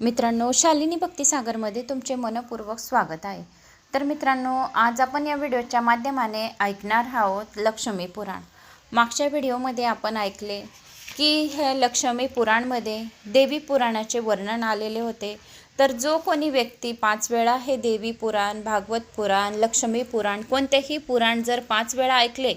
मित्रांनो शालिनी भक्तिसागरमध्ये तुमचे मनपूर्वक स्वागत आहे. तर मित्रांनो आज आपण या व्हिडिओच्या माध्यमाने ऐकणार आहोत लक्ष्मी पुराण. मागच्या व्हिडिओमध्ये आपण ऐकले की हे लक्ष्मी पुराणमध्ये देवी पुराणाचे वर्णन आलेले होते. तर जो कोणी व्यक्ती पाच वेळा हे देवी पुराण भागवत पुराण लक्ष्मी पुराण कोणतेही पुराण जर पाच वेळा ऐकले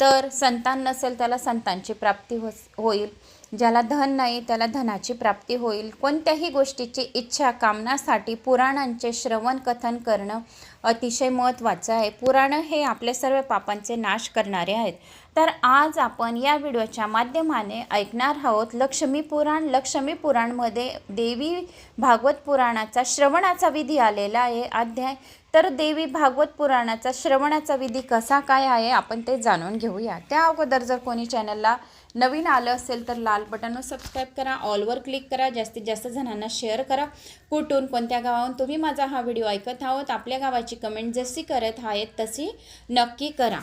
तर संतान नसेल त्याला संतांची प्राप्ती हो होईल. ज्याला धन नाही त्याला धनाची प्राप्ती होईल. कोणत्याही गोष्टीची इच्छा कामनासाठी पुराणांचे श्रवण कथन करणं अतिशय महत्त्वाचं आहे. पुराणं हे आपले सर्व पापांचे नाश करणारे आहेत. तर आज आपण या व्हिडिओच्या माध्यमाने ऐकणार आहोत लक्ष्मी पुराण. लक्ष्मी पुराणमध्ये देवी भागवत पुराणाचा श्रवणाचा विधी आलेला आहे. अध्याय तर देवी भागवत पुराणाचा श्रवणाचा विधी कसा काय आहे आपण ते जाणून घेऊया. त्या अगोदर जर कोणी चॅनलला नवीन आलं असेल तर लाल बटनवर सबस्क्राईब करा ऑलवर क्लिक करा जास्तीत जास्त जणांना शेअर करा. कुठून कोणत्या गावाहून तुम्ही माझा हा व्हिडिओ ऐकत आहोत आपल्या गावाची कमेंट जशी करत आहेत तशी नक्की करा.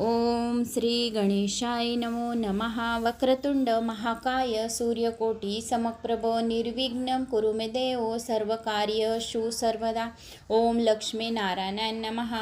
ओम श्री गणेशाय नमो नमः। वक्रतुंड महाकाय सूर्यकोटी समप्रभ निर्विघ्नं कुरु मे देव। सर्वकार्यषु सर्वदा। ओम लक्ष्मी नारायण नमः।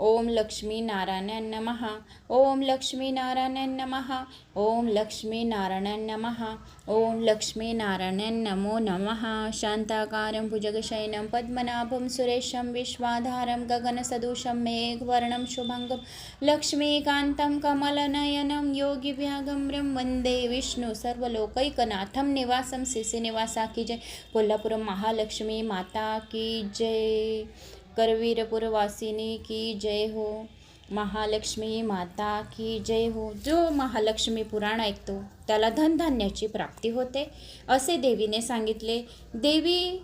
ओम लक्ष्मी नारायण नमः। ओम लक्ष्मी नारायण नमः। ओम लक्ष्मी नारायण नमः। ओम लक्ष्मी नारायण नमो नमः। शान्ताकारं भुजगशयनं पद्मनाभं सुरेशं विश्वाधारं गगनसदृशं मेघवर्णं शुभङ्गं लक्ष्मी लक्ष्मीकान्तं कमलनयनं योगिव्यागम्रं वन्दे विष्णु सर्वलोकैकनाथं निवासं शिशिनिवासा की जय। कोल्हापुरं महालक्ष्मी माता की जय। करवीरपुरवासिनी की जय हो। महालक्ष्मी माता की जय हो। जो महालक्ष्मी पुराण ऐकतो त्याला धनधान्याची प्राप्ती होते असे देवीने सांगितले। देवी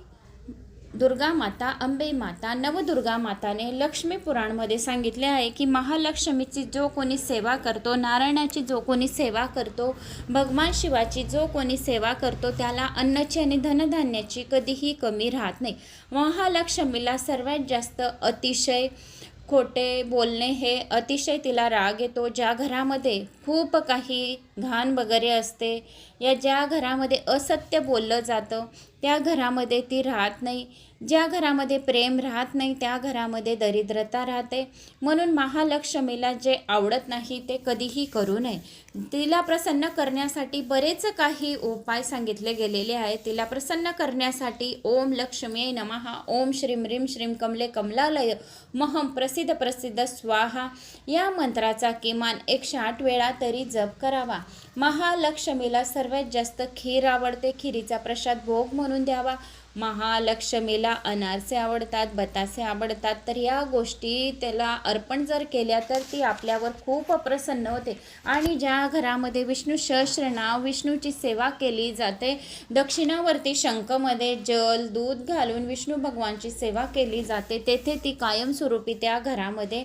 दुर्गा माता अंबे माता नवदुर्गा माताने लक्ष्मी पुराणमध्ये सांगितले आहे की महालक्ष्मीची जो कोणी सेवा करतो नारायणाची जो कोणी सेवा करतो भगवान शिवाची जो कोणी सेवा करतो त्याला अन्नाची आणि धनधान्याची कधीही कमी राहत नाही. महालक्ष्मीला सर्वात जास्त अतिशय खोटे बोलणे हे अतिशय तिला राग येतो. ज्या घरामध्ये खूप काही घाण वगैरे असते या ज्या घरामध्ये असत्य बोललं जातं त्या घरामध्ये ती राहत नाही. ज्या घरामध्ये प्रेम राहत नाही त्या घरामध्ये दरिद्रता राहते. म्हणून महालक्ष्मीला जे आवडत नाही ते कधीही करू नये. तिला प्रसन्न करण्यासाठी बरेच काही उपाय सांगितले गेलेले आहेत. तिला प्रसन्न करण्यासाठी ओम लक्ष्मी नमः ओम श्रीम रीम श्रीम कमले कमलालय महम प्रसिद्ध प्रसिद्ध स्वाहा. या मंत्राचा किमान एकशे आठ वेळा तरी जप करावा. महालक्ष्मीला सर्वात जास्त खीर आवडते. खिरीचा प्रसाद भोग म्हणून द्यावा. महालक्ष्मीला अनारसे आवडतात बतासे आवडतात. तर या गोष्टी त्याला अर्पण जर केल्या तर ती आपल्यावर खूप प्रसन्न होते. आणि ज्या घरामध्ये विष्णू सहस्र नाव विष्णूची सेवा केली जाते दक्षिणावरती शंखमध्ये जल दूध घालून विष्णू भगवानची सेवा केली जाते तेथे ती कायमस्वरूपी त्या घरामध्ये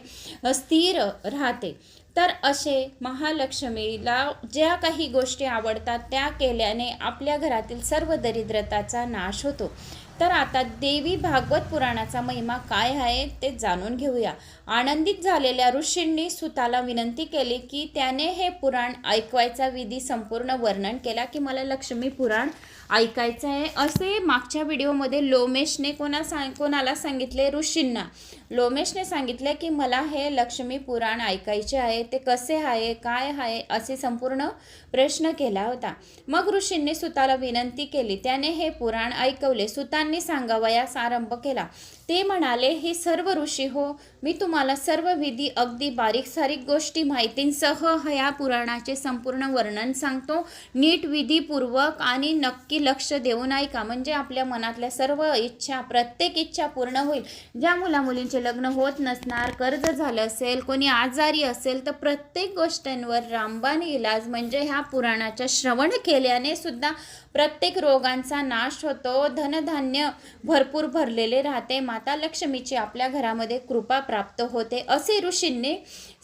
स्थिर राहते. तर असे महालक्ष्मीला ज्या काही गोष्टी आवडतात त्या केल्याने आपल्या घरातील सर्व दरिद्रताचा नाश होतो. तर आता देवी भागवत पुराणाचा महिमा काय आहे ते जाणून घेऊया. आनंदित झालेल्या ऋषींनी सुताला विनंती केली की त्याने हे पुराण ऐकवायचा विधी संपूर्ण वर्णन केला की मला लक्ष्मी पुराण ऐकायचं आहे. असे मागच्या व्हिडिओमध्ये लोमेशने कोणा सांग कोणाला सांगितले? ऋषींना. लोमेशने सांगितले की मला हे लक्ष्मी पुराण ऐकायचे आहे. ते कसे आहे? काय आहे? असे संपूर्ण प्रश्न केला होता. मग ऋषींनी सुताला विनंती केली. त्याने हे पुराण ऐकवले. सुतांनी सांगावयास आरंभ केला. ते म्हणाले हे सर्व ऋषी हो मी तुम्हाला सर्व विधी अगदी बारीक सारीक गोष्टी माहितींसह ह्या पुराणाचे संपूर्ण वर्णन सांगतो. नीट विधीपूर्वक आणि नक्की लक्ष देऊन ऐका म्हणजे आपल्या मनातल्या सर्व इच्छा प्रत्येक इच्छा पूर्ण होईल. ज्या मुलामुलींचे लग्न होत नसणार कर्ज झालं असेल कोणी आजारी असेल तर प्रत्येक गोष्टींवर रामबाण इलाज म्हणजे ह्या पुराणाच्या श्रवण केल्याने सुद्धा प्रत्येक रोगांचा नाश होतो. धनधान्य भरपूर भरलेले राहते. माता लक्ष्मीची आपल्या घरामध्ये कृपा प्राप्त होते असे ऋषींनी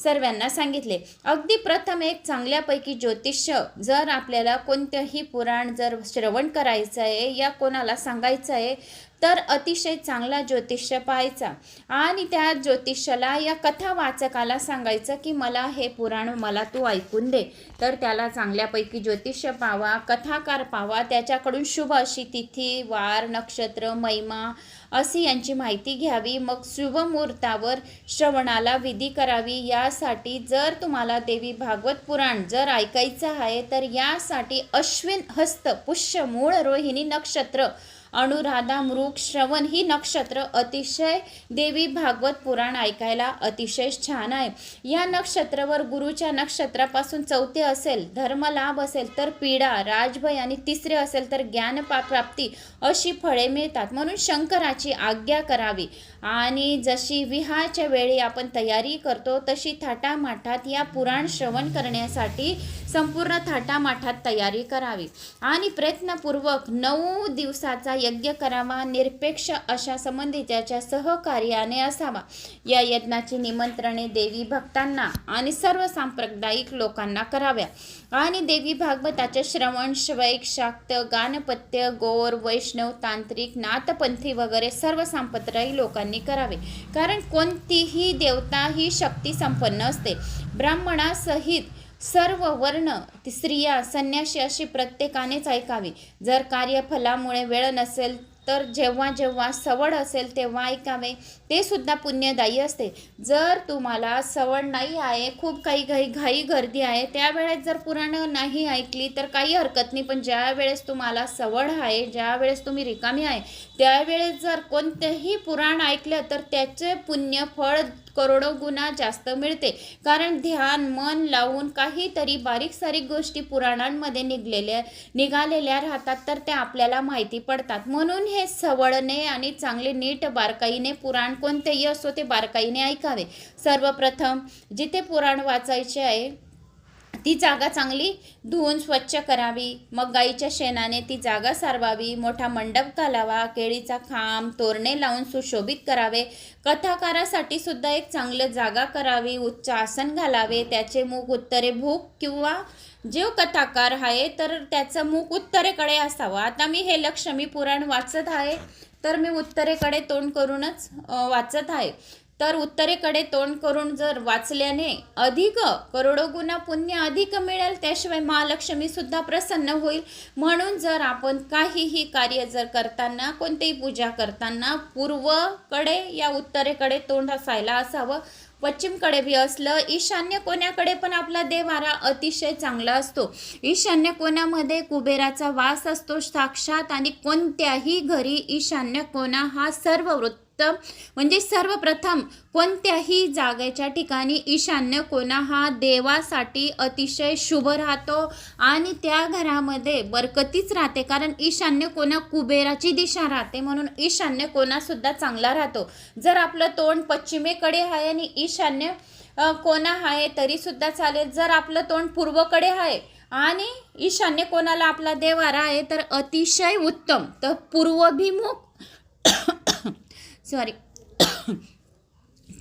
सर्वांना सांगितले. अगदी प्रथम एक चांगल्यापैकी ज्योतिष्य जर आपल्याला कोणतंही पुराण जर श्रवण करायचं आहे या कोणाला सांगायचं आहे तर अतिशय चांगला ज्योतिष्य पाहायचा. आणि त्या ज्योतिषाला या कथा वाचकाला सांगायचं की मला हे पुराण मला तू ऐकून दे. तर त्याला चांगल्यापैकी ज्योतिष्य पावा कथाकार पावा. त्याच्याकडून शुभ अशी तिथी वार नक्षत्र महिमा अशी यांची माहिती घ्यावी. मग शुभ मुहूर्तावर श्रवणाला विधी करावी. यासाठी जर तुम्हाला देवी भागवत पुराण जर ऐकायचं आहे तर यासाठी अश्विन हस्त पुष्य मूळ रोहिणी नक्षत्र अनुराधा मृग श्रवण ही नक्षत्र अतिशय देवी भागवत पुराण ऐकायला अतिशय छान आहे. या नक्षत्रावर गुरुच्या नक्षत्रापासून चौथे असेल धर्मलाभ असेल तर पीडा राजभय आणि तिसरे असेल तर ज्ञान प्राप्ती अशी फळे मिळतात. म्हणून शंकराची आज्ञा करावी. आणि जशी विहाच्या वेळी आपण तयारी करतो तशी थाटामाठात या पुराण श्रवण करण्यासाठी संपूर्ण थाटामाठात तयारी करावी. आणि प्रयत्नपूर्वक नऊ दिवसाचा यज्ञ करावा निरपेक्ष अशा संबंधिताच्या सहकार्याने असावा. या यज्ञाची निमंत्रणे देवी भक्तांना आणि सर्व सांप्रदायिक लोकांना कराव्या. आणि देवी भागवताचे श्रवण श्वैक शाक्त गानपत्य गोर वैष्णव तांत्रिक नाथपंथी वगैरे सर्व सांप्रदायिक लोकांनी करावे. कारण कोणतीही देवता ही शक्ती संपन्न असते. ब्राह्मणासहित सर्व वर्ण ती स्त्रिया संन्याशी अशी प्रत्येकानेच ऐकावी. जर कार्यफलामुळे वेळ नसेल तर जेव्हा जेव्हा सवड असेल तेव्हा ऐकावे. ते सुद्धा पुण्यदायी असते. जर तुम्हाला सवड नाही आहे खूप काही घाई घाई गर्दी आहे त्यावेळेस जर पुराणं नाही ऐकली तर काही हरकत नाही. पण ज्या वेळेस तुम्हाला सवड आहे ज्या वेळेस तुम्ही रिकामी आहे त्यावेळेस जर कोणतेही पुराण ऐकलं तर त्याचे पुण्य फळ करोडो गुणा जास्त मिळते. कारण ध्यान मन लावून काहीतरी बारीक सारीक गोष्टी पुराणांमध्ये निघलेल्या निघालेल्या राहतात तर त्या आपल्याला माहिती पडतात. म्हणून हे सवळणे आणि चांगले नीट बारकाईने पुराण कोणतेही असो ते बारकाईने ऐकावे. सर्वप्रथम जिथे पुराण वाचायचे आहे ती जागा चांगली धुवून स्वच्छ करावी. मग गाईच्या शेणाने ती जागा सारवावी. मोठा मंडप घालावा. केळीचा खांब तोरणे लावून सुशोभित करावे. कथाकारासाठी सुद्धा एक चांगलं जागा करावी. उच्च आसन घालावे. त्याचे मुख उत्तरे भूक किंवा जो कथाकार आहे तर त्याचं मुख उत्तरेकडे असावं. आता मी हे लक्ष्मी पुराण वाचत आहे तर मी उत्तरेकडे तोंड करूनच वाचत आहे. तर उत्तरेकडे तोंड करून जर वाचल्याने अधिक करोडो गुणा पुण्य अधिक मिळेल त्याशिवाय महालक्ष्मी सुद्धा प्रसन्न होईल. म्हणून जर आपण काहीही कार्य जर करताना कोणतीही पूजा करताना पूर्वकडे या उत्तरेकडे तोंड असायला असावं. पश्चिमकडे बी असलं ईशान्य कोण्याकडे पण आपला देवारा अतिशय चांगला असतो. ईशान्य कोणामध्ये कुबेराचा वास असतो साक्षात आणि कोणत्याही घरी ईशान्य कोणा हा सर्व वृत्त तर म्हणजे सर्वप्रथम कोणत्याही जागेच्या ठिकाणी ईशान्य कोणा हा देवासाठी अतिशय शुभ राहतो आणि त्या घरामध्ये बरकतीच राहते कारण ईशान्य कोणा कुबेराची दिशा राहते म्हणून ईशान्य कोणासुद्धा चांगला राहतो. जर आपलं तोंड पश्चिमेकडे आहे आणि ईशान्य कोणा आहे तरीसुद्धा चालेल. जर आपलं तोंड पूर्वकडे आहे आणि ईशान्य कोणाला आपला देवारा आहे तर अतिशय उत्तम. तर पूर्वभिमुख सॉरी.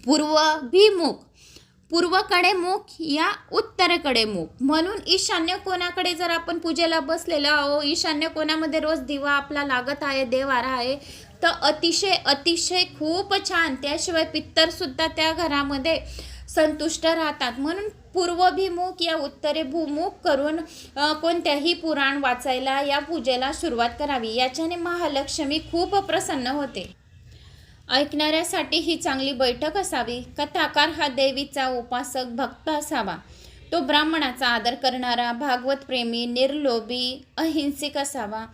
पूर्वभिमुख. पूर्वकडे मुख या उत्तरेकडे मुख. म्हणून ईशान्य कोणाकडे जर आपण पूजेला बसलेलो आहो ईशान्य कोणामध्ये रोज दिवा आपला लागत आहे देवारा आहे तर अतिशय अतिशय खूप छान. त्याशिवाय पित्तरसुद्धा त्या घरामध्ये संतुष्ट राहतात. म्हणून पूर्वभिमुख या उत्तरेभूमुख करून कोणत्याही पुराण वाचायला या पूजेला सुरुवात करावी. याच्याने महालक्ष्मी खूप प्रसन्न होते. ऐकणाऱ्यासाठी ही चांगली बैठक असावी. कथाकार हा देवीचा उपासक भक्त असावा. तो ब्राह्मणाचा आदर करणारा भागवत प्रेमी निर्लोभी अहिंसिक असावा.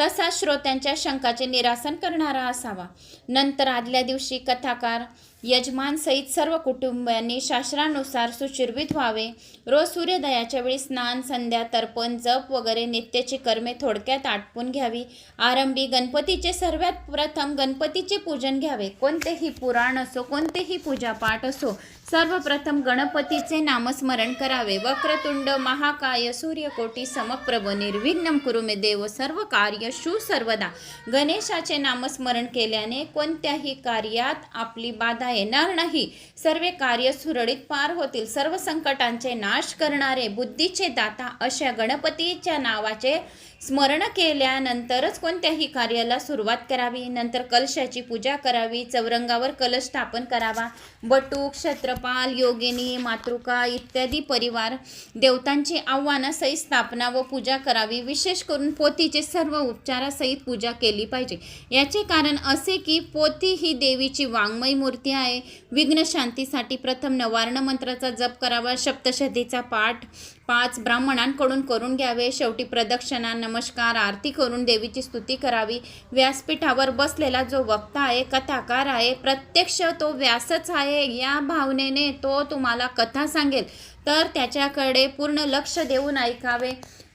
तसा श्रोत्यांच्या शंकाचे निरासन करणारा असावा. नंतर आदल्या दिवशी कथाकार यजमान सहित सर्व कुटुंबियांनी शास्त्रानुसार सुचिर्भित व्हावे. रोज सूर्योदयाच्या वेळी स्नान संध्या तर्पण जप वगैरे नित्याची कर्मे थोडक्यात आटपून घ्यावी. आरंभी गणपतीचे सर्वात प्रथम गणपतीचे पूजन घ्यावे. कोणतेही पुराण असो कोणतेही पूजापाठ असो सर्वप्रथम गणपतीचे नामस्मरण करावे. वक्रतुंड महाकाय सूर्यकोटी समप्रभ निर्विघ्नम कुरुमे देव सर्व कार्य शु सर्वदा गणेशाचे नामस्मरण केल्याने कोणत्याही कार्यात आपली बाधा येणार नाही. सर्व कार्य सुरळीत पार होतील. सर्व संकटांचे नाश करणारे बुद्धीचे दाता अशा गणपतीच्या नावाचे स्मरण केल्यानंतरच कोणत्याही कार्याला सुरुवात करावी. नंतर कलशाची पूजा करावी. चौरंगावर कलश स्थापन करावा. बटूक क्षत्रपाल योगिनी मातृका इत्यादी परिवार देवतांची आव्हानासहित स्थापना व पूजा करावी. विशेष करून पोथीचे सर्व उपचारासहित पूजा केली पाहिजे. याचे कारण असे की पोथी ही देवीची वाङ्मय मूर्ती आहे. विघ्न शांतीसाठी प्रथम नवार्ण मंत्राचा जप करावा सप्तशतीचा पाठ पाच ब्राह्मणांकडून करून घ्यावे शेवटी प्रदक्षिणा नमस्कार आरती करून देवीची स्तुती करावी. व्यासपीठावर बसलेला जो वक्ता आहे कथाकार आहे प्रत्यक्ष तो व्यासच आहे. या भावनेने तो तुम्हाला कथा सांगेल. तर त्याच्याकडे पूर्ण लक्ष देऊन ऐकावे.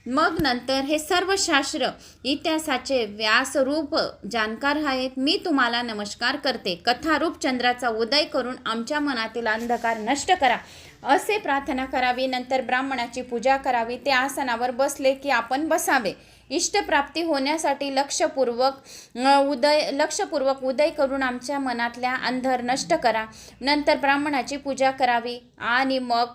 मग नंतर हे सर्व शास्त्र इतिहासाचे व्यासरूप जाणकार आहेत. मी तुम्हाला नमस्कार करते. कथारूप चंद्राचा उदय करून आमच्या मनातील अंधकार नष्ट करा. असे प्रार्थना करावी. नंतर ब्राह्मणाची पूजा करावी. ते आसनावर बसले की आपण बसावे. इष्टप्राप्ती होण्यासाठी लक्षपूर्वक उदय लक्षपूर्वक उदय करून आमच्या मनातल्या अंधर नष्ट करा. नंतर ब्राह्मणाची पूजा करावी आणि मग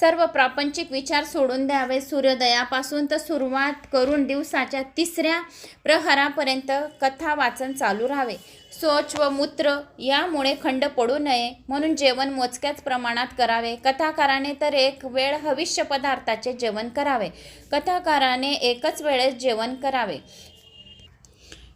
सर्व प्रापंचिक विचार सोडून द्यावे. सूर्योदयापासून तर सुरुवात करून दिवसाच्या तिसऱ्या प्रहरापर्यंत कथा वाचन चालू राहावे. शौच व मूत्र यामुळे खंड पडू नये म्हणून जेवण मोजक्याच प्रमाणात करावे. कथाकाराने तर एक वेळ हविष्य पदार्थाचे जेवण करावे. कथाकाराने एकच वेळेस जेवण करावे.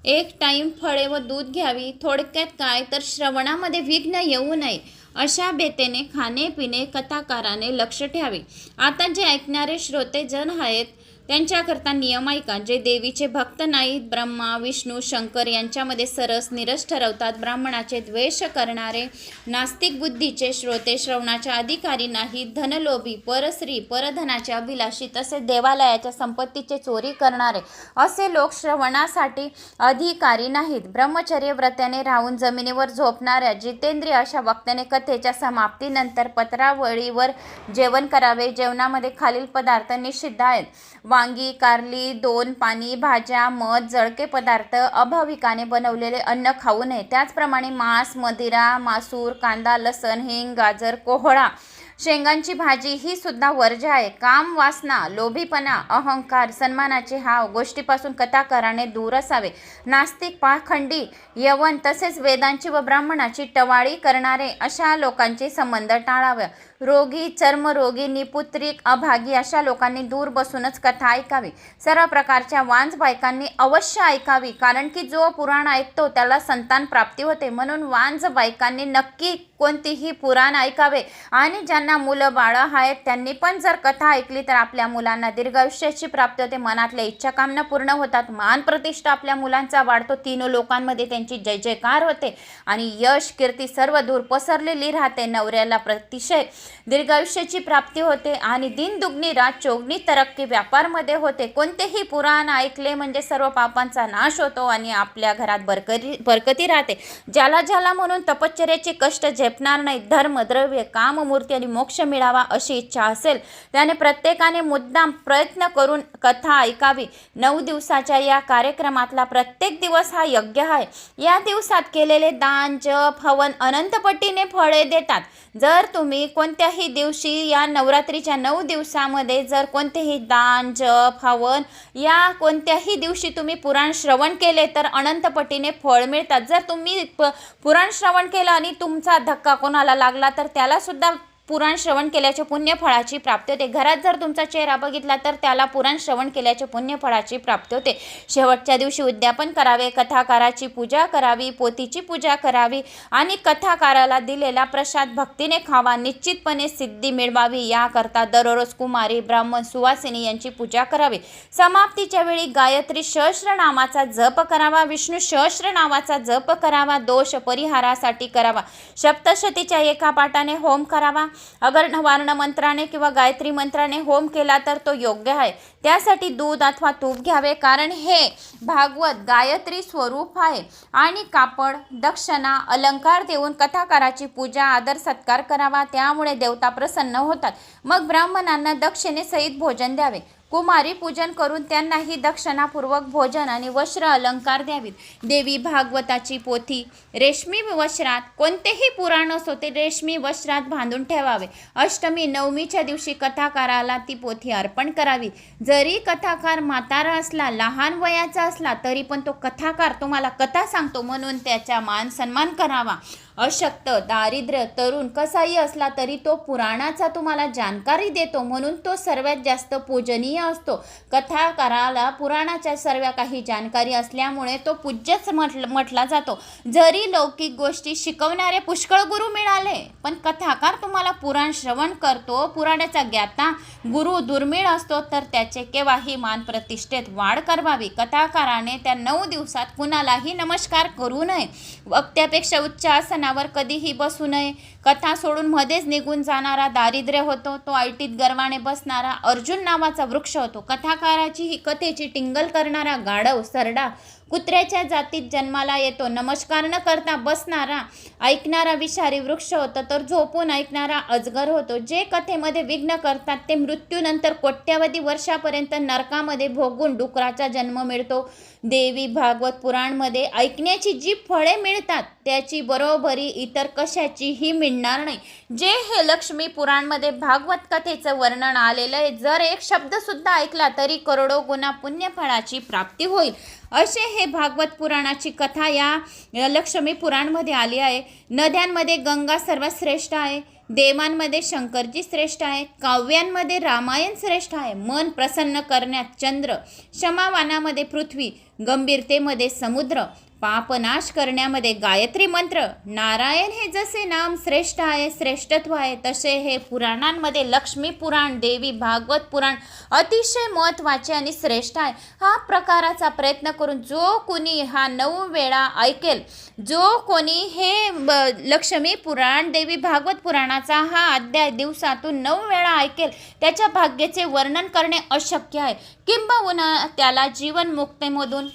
एक टाईम फळे व दूध घ्यावी. थोडक्यात काय? तर श्रवणामध्ये विघ्न येऊ नये. अशा बेतेने खाणे पिणे कथाकाराने लक्ष ठेवावे. आता जे ऐकणारे श्रोते जन आहेत त्यांच्याकरता नियम ऐका जे देवीचे भक्त नाहीत ब्रह्मा विष्णू शंकर यांच्यामध्ये सरस निरस ठरवतात. ब्राह्मणाचे द्वेष करणारे नास्तिक बुद्धीचे श्रोते श्रवणाच्या अधिकारी नाहीत धनलोभी परश्री परधनाचे अभिलाषी तसेच देवालयाच्या संपत्तीचे चोरी करणारे असे लोक श्रवणासाठी अधिकारी नाहीत. ब्रह्मचर्य व्रत्याने राहून जमिनीवर झोपणाऱ्या जितेंद्रिय अशा वक्त्याने कथेच्या समाप्तीनंतर पत्रावळीवर जेवण करावे जेवणामध्ये खालील पदार्थ निषिद्ध आहेत. वांगी कारली दोन पाणी भाज्या मध जळके पदार्थ अभाविकाने बनवलेले अन्न खाऊ नये. त्याचप्रमाणे मांस मदिरा मासूर कांदा लसण हिंग गाजर कोहळा शेंगांची भाजी ही सुद्धा वर्ज्य आहे. काम वासना लोभीपणा अहंकार सन्मानाचे हाव गोष्टीपासून कथाकाराने दूर असावे. नास्तिक पाखंडी यवन तसेच वेदांची व ब्राह्मणाची टवाळी करणारे अशा लोकांचे संबंध टाळावे. रोगी चर्मरोगी निपुत्रिक अभागी अशा लोकांनी दूर बसूनच कथा ऐकावी. सर्व प्रकारच्या वांज बायकांनी अवश्य ऐकावी कारण की जो पुराण ऐकतो त्याला संतान प्राप्ती होते. म्हणून वांज बायकांनी नक्की कोणतीही पुराण ऐकावे. आणि ज्यांना मुलं बाळं आहेत त्यांनी पण जर कथा ऐकली तर आपल्या मुलांना दीर्घायुष्याची प्राप्ती होते. मनातल्या इच्छाकामना पूर्ण होतात. मान प्रतिष्ठा आपल्या मुलांचा वाढतो. तीन लोकांमध्ये त्यांची जय जयकार होते. आणि यश कीर्ती सर्व दूर पसरलेली राहते. नवऱ्याला प्रतिशय दीर्घायुष्याची प्राप्ती होते आणि दिन दुग्नी रात चोगणी तरक्की व्यापारमध्ये होते. कोणतेही पुराण ऐकले म्हणजे सर्व पापांचा नाश होतो आणि आपल्या घरात बरकरी बरकती राहते. ज्याला ज्याला म्हणून तपश्चर्याचे कष्ट झेपणार नाही धर्म द्रव्य काममूर्ती आणि मोक्ष मिळावा अशी इच्छा असेल त्याने प्रत्येकाने मुद्दाम प्रयत्न करून कथा ऐकावी. नऊ दिवसाच्या या कार्यक्रमातला प्रत्येक दिवस हा यज्ञ आहे. या दिवसात केलेले दान जप हवन अनंतपटीने फळे देतात. जर तुम्ही कोणत्याही दिवशी या नवरात्रीच्या नऊ दिवसामध्ये जर कोणतेही दान जप हवन या कोणत्याही दिवशी तुम्ही पुराण श्रवण केले तर अनंतपटीने फळ मिळतात. जर तुम्ही प पुराण श्रवण केलं आणि तुमचा धक्का कोणाला लागला तर त्यालासुद्धा पुराण श्रवण केल्याच्या पुण्यफळाची प्राप्ती होते. घरात जर तुमचा चेहरा बघितला तर त्याला पुराण श्रवण केल्याच्या पुण्यफळाची प्राप्ती होते. शेवटच्या दिवशी उद्यापन करावे कथाकाराची पूजा करावी पोतीची पूजा करावी आणि कथाकाराला दिलेला प्रसाद भक्तीने खावा निश्चितपणे सिद्धी मिळवावी. याकरता दररोज कुमारी ब्राह्मण सुवासिनी यांची पूजा करावी. समाप्तीच्या वेळी गायत्री सहस्र नामाचा जप करावा विष्णू सहस्र नावाचा जप करावा दोष परिहारासाठी करावा. सप्तशतीच्या एका पाठाने होम करावा. अगर नवार्ण मंत्राने किंवा गायत्री मंत्राने होम केला तर तो योग्य आहे. त्यासाठी दूध अथवा तूप घ्यावे कारण हे भागवत गायत्री स्वरूप आहे. आणि कापड दक्षिणा अलंकार देऊन कथाकाराची पूजा आदर सत्कार करावा त्यामुळे देवता प्रसन्न होतात. मग ब्राह्मणांना दक्षिणेसहित भोजन द्यावे. कुमारी पूजन करून त्यांनाही दक्षिणापूर्वक भोजन आणि वस्त्र अलंकार द्यावीत. देवी भागवताची पोथी रेशमी वस्त्रात कोणतेही पुराण असो ते रेशमी वस्त्रात बांधून ठेवावे. अष्टमी नवमीच्या दिवशी कथाकाराला ती पोथी अर्पण करावी. जरी कथाकार म्हातारा असला लहान वयाचा असला तरी पण तो कथाकार तुम्हाला कथा सांगतो म्हणून त्याचा मान सन्मान करावा. अशक्त दारिद्र्य तरुण कसाही असला तरी तो पुराणाचा तुम्हाला जानकारी देतो म्हणून तो सर्वात जास्त पूजनीय असतो. कथाकाराला पुराणाच्या सर्व काही जानकारी असल्यामुळे तो पूज्यच म्हटल म्हटला जातो. जरी लौकिक गोष्टी शिकवणारे पुष्कळ गुरु मिळाले पण कथाकार तुम्हाला पुराण श्रवण करतो पुराणाचा ज्ञाता गुरु दुर्मिळ असतो तर त्याचे केव्हाही मान प्रतिष्ठेत वाढ करावी. कथाकाराने त्या नऊ दिवसात कुणालाही नमस्कार करू नये. वक्त्यापेक्षा उच्च आसनावर कधीही बसू नये. कथा सोडून मध्येच निघून जाणारा दारिद्र्य होतो तो आयटीत गर्वाने बसणारा अर्जुन नावाचा वृक्ष होतो. कथाकाराची ही कथेची टिंगल करणारा गाढव सरडा कुत्र्याच्या जातीत जन्माला येतो. नमस्कार न करता बसणारा ऐकणारा विषारी वृक्ष होतं तर झोपून ऐकणारा अजगर होतो. जे कथेमध्ये विघ्न करतात ते मृत्यूनंतर कोट्यावधी वर्षापर्यंत नरकामध्ये भोगून डुकराचा जन्म मिळतो. देवी भागवत पुराणमध्ये ऐकण्याची जी फळे मिळतात त्याची बरोबरी इतर कशाचीही मिळणार नाही. जे हे लक्ष्मी पुराणमध्ये भागवत कथेचं वर्णन आलेलं आहे जर एक शब्दसुद्धा ऐकला तरी करोडो गुणा पुण्यफळाची प्राप्ती होईल. असे हे भागवत पुराणाची कथा या लक्ष्मी पुराणमध्ये आली आहे. नद्यांमध्ये गंगा सर्वात श्रेष्ठ आहे. देवांमध्ये शंकरजी श्रेष्ठ आहे काव्यांमध्ये रामायण श्रेष्ठ आहे. मन प्रसन्न करण्यात चंद्र क्षमावानामध्ये पृथ्वी गंभीरतेमध्ये समुद्र पापनाश करण्यामध्ये गायत्री मंत्र नारायण हे जसे नाम श्रेष्ठ आहे श्रेष्ठत्व आहे तसे हे पुराणांमध्ये लक्ष्मी पुराण देवी भागवत पुराण अतिशय महत्त्वाचे आणि श्रेष्ठ आहे. हा प्रकाराचा प्रयत्न करून जो कोणी हा नऊ वेळा ऐकेल जो कोणी हे ब- लक्ष्मी पुराण देवी भागवत पुराणाचा हा अध्याय दिवसातून नऊ वेळा ऐकेल त्याच्या भाग्याचे वर्णन करणे अशक्य आहे. किंबहुना त्याला जीवनमुक्तीमधून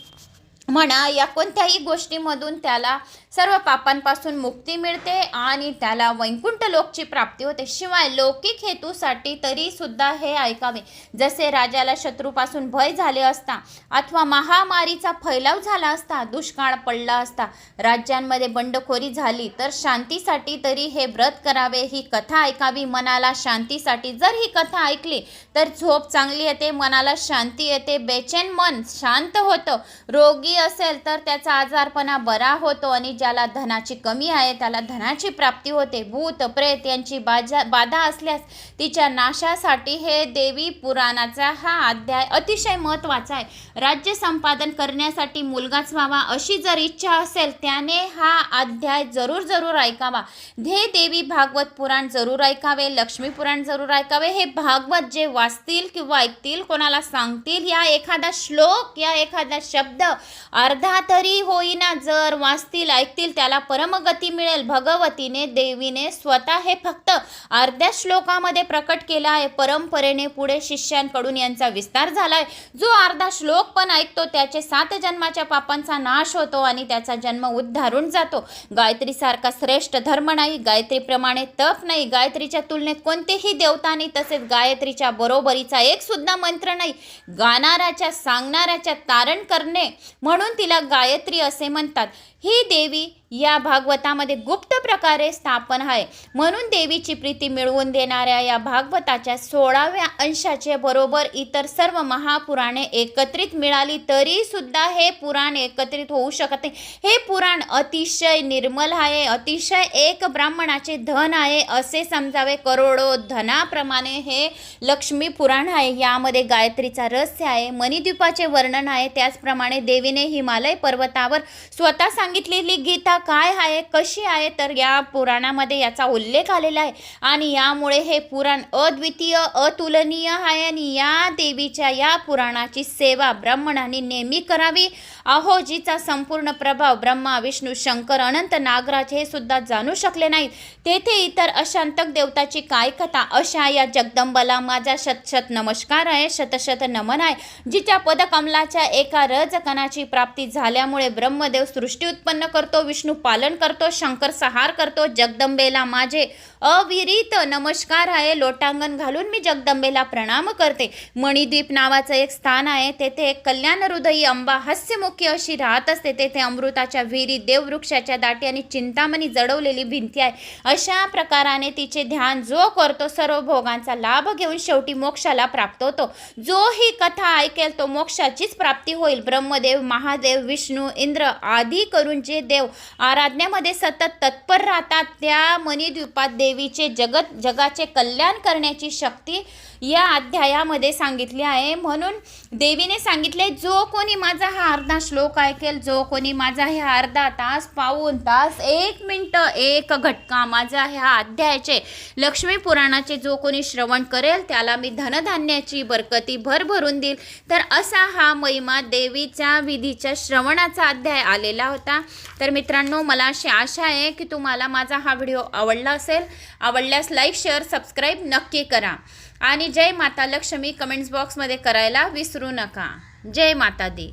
म्हणा या कोणत्याही गोष्टीमधून त्याला सर्व पापांपासून मुक्ती मिळते आणि त्याला वैकुंठ लोकची प्राप्ती होते. शिवाय लौकिक हेतूसाठी तरी सुद्धा हे ऐकावे. जसे राजाला शत्रूपासून भय झाले असता अथवा महामारीचा फैलाव झाला असता दुष्काळ पडला असता राज्यांमध्ये बंडखोरी झाली तर शांतीसाठी तरी हे व्रत करावे ही कथा ऐकावी. मनाला शांतीसाठी जर ही कथा ऐकली तर झोप चांगली येते मनाला शांती येते बेचैन मन शांत होतं. रोगी असेल तर त्याचा आजारपणा बरा होतो आणि ज्याला धनाची कमी आहे त्याला धनाची प्राप्ती होते. भूत प्रेत यांची बाजा बाधा असल्यास तिच्या नाशासाठी हे देवी पुराणाचा हा अध्याय अतिशय महत्त्वाचा आहे. राज्य संपादन करण्यासाठी मुलगाच व्हावा अशी जर इच्छा असेल त्याने हा अध्याय जरूर जरूर ऐकावा. हे देवी भागवत पुराण जरूर ऐकावे लक्ष्मी पुराण जरूर ऐकावे. हे भागवत जे वाचतील किंवा ऐकतील कोणाला सांगतील या एखादा श्लोक या एखादा शब्द अर्धा तरी होईना जर वाचतील ऐक ऐकतील त्याला परमगती मिळेल. भगवतीने देवीने स्वतः हे फक्त अर्ध्या श्लोकामध्ये प्रकट केलं आहे. परंपरेने पुढे शिष्यांकडून यांचा विस्तार झाला आहे जो अर्धा श्लोक पण ऐकतो त्याचे सात जन्माच्या पापांचा नाश होतो आणि त्याचा जन्म उद्धारून जातो. गायत्रीसारखा श्रेष्ठ धर्म नाही गायत्रीप्रमाणे तप नाही. गायत्रीच्या तुलनेत कोणतेही देवता नाही तसेच गायत्रीच्या बरोबरीचा एक सुद्धा मंत्र नाही. गाणाऱ्याच्या सांगणाऱ्याच्या तारण करणे म्हणून तिला गायत्री असे म्हणतात. ही देवी या भागवतामध्ये गुप्त प्रकारे स्थापन आहे. म्हणून देवीची प्रीती मिळवून देणाऱ्या या भागवताच्या सोळाव्या अंशाचे बरोबर इतर सर्व महापुराणे एकत्रित मिळाली तरी सुद्धा हे पुराण एकत्रित होऊ शकत नाही. हे पुराण अतिशय निर्मल आहे अतिशय एक ब्राह्मणाचे धन आहे असे समजावे करोडो धनाप्रमाणे हे लक्ष्मी पुराण आहे. यामध्ये गायत्रीचा रहस्य आहे मणिद्वीपाचे वर्णन आहे. त्याचप्रमाणे देवीने हिमालय पर्वतावर स्वतः सांगितलेली गीता काय आहे कशी आहे तर या पुराणामध्ये याचा उल्लेख आलेला आहे. आणि यामुळे हे पुराण अद्वितीय अतुलनीय आहे आणि या देवीच्या या पुराणाची सेवा ब्राह्मणांनी नेहमी करावी. अहो जिचा संपूर्ण प्रभाव ब्रह्मा विष्णू शंकर अनंत नागराज हे सुद्धा जाणू शकले नाहीत. तेथे इतर अशांतक देवताची काय कथा? अशा या जगदंबाला माझा शतशत नमस्कार आहे शतशत नमन आहे. जिच्या पदकमलाच्या एका रजकणाची प्राप्ती झाल्यामुळे ब्रह्मदेव सृष्टी उत्पन्न करतो विष्णू पालन करतो शंकर सहार करतो जगदंबेला माझे अविरित नमस्कार आहे लोटांगण घालून मी जगदंबेला प्रणाम करते. मणिद्वीप नावाचं एक स्थान आहे तेथे एक कल्याण हृदयी अंबा हास्यमुखी अशी राहत असते. तेथे अमृताच्या विहिरी देववृक्षाच्या दाटी आणि चिंतामणी जडवलेली भिंती आहे. अशा प्रकाराने तिचे ध्यान जो करतो सर्व भोगांचा लाभ घेऊन शेवटी मोक्षाला प्राप्त होतो. जो ही कथा ऐकेल तो मोक्षाचीच प्राप्ती होईल. ब्रह्मदेव महादेव विष्णू इंद्र आदी करून जे देव आराधनेमध्ये सतत तत्पर राहतात त्या मणिद्वीपात देवीचे जगत जगाचे कल्याण करण्याची शक्ती या अध्यायामध्ये सांगितले आहे. म्हणून देवीने सांगितले जो कोणी माझा हा अर्धा श्लोक ऐकेल जो कोणी माझा हे अर्धा तास पाऊन तास एक मिनटं एक घटका माझा ह्या अध्यायाचे लक्ष्मी पुराणाचे जो कोणी श्रवण करेल त्याला मी धनधान्याची बरकती भर भरून देईल. तर असा हा महिमा देवीच्या विधीच्या श्रवणाचा अध्याय आलेला होता. तर मित्रांनो मला अशी आशा आहे की तुम्हाला माझा हा व्हिडिओ आवडला असेल. आवडल्यास लाईक शेअर सबस्क्राईब नक्की करा. आणि जय माता लक्ष्मी कमेंट्स बॉक्समध्ये करायला विसरू नका. जय माता दी.